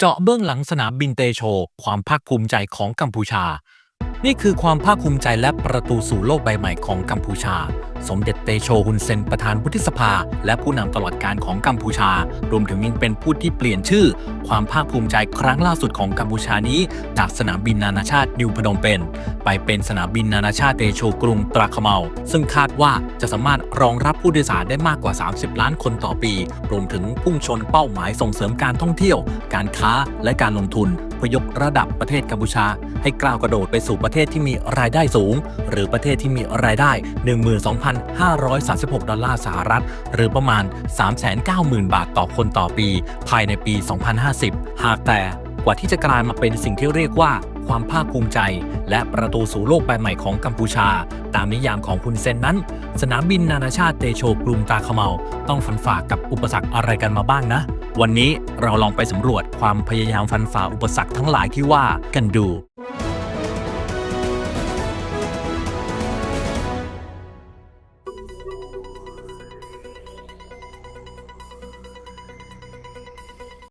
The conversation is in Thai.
เจาะเบื้องหลังสนามบินเตโช ความภาคภูมิใจของกัมพูชา นี่คือความภาคภูมิใจและประตูสู่โลกใบใหม่ของกัมพูชา สมเด็จเตโชฮุนเซนประธานวุฒิสภา และผู้นำตลอดการของกัมพูชา รวมถึงยังเป็นผู้ที่เปลี่ยนชื่อ ความภาคภูมิใจครั้งล่าสุดของกัมพูชานี้ จากสนามบินนานาชาตินิวพนมเปญไปเป็นสนามบินนานาชาติเตโชกรุงตราคเมา ซึ่งคาดว่าจะสามารถรองรับผู้โดยสารได้มากกว่า 30 ล้านคนต่อปี รวมถึงพุ่งชนเป้าหมายส่งเสริมการท่องเที่ยว การค้าและการลงทุนเพื่อยกระดับประเทศกัมพูชา ให้กล้าวกระโดดไปสู่ประเทศที่มีรายได้สูง หรือประเทศที่มีรายได้1,536 ดอลลาร์สหรัฐ หรือประมาณ 390,000 บาทต่อคนต่อปี ภายในปี 2050 หากแต่กว่าที่จะกลายมาเป็นสิ่งที่เรียกว่าความภาคภูมิใจ และประตูสู่โลกใบใหม่ของกัมพูชา ตามนิยามของคุณเซนนั้น สนามบินนานาชาติเตโชกรุงตาเขเมา ต้องฟันฝ่ากับอุปสรรคอะไรกันมาบ้างนะ วันนี้เราลองไปสำรวจความพยายามฟันฝ่าอุปสรรคทั้งหลายที่ว่ากันดู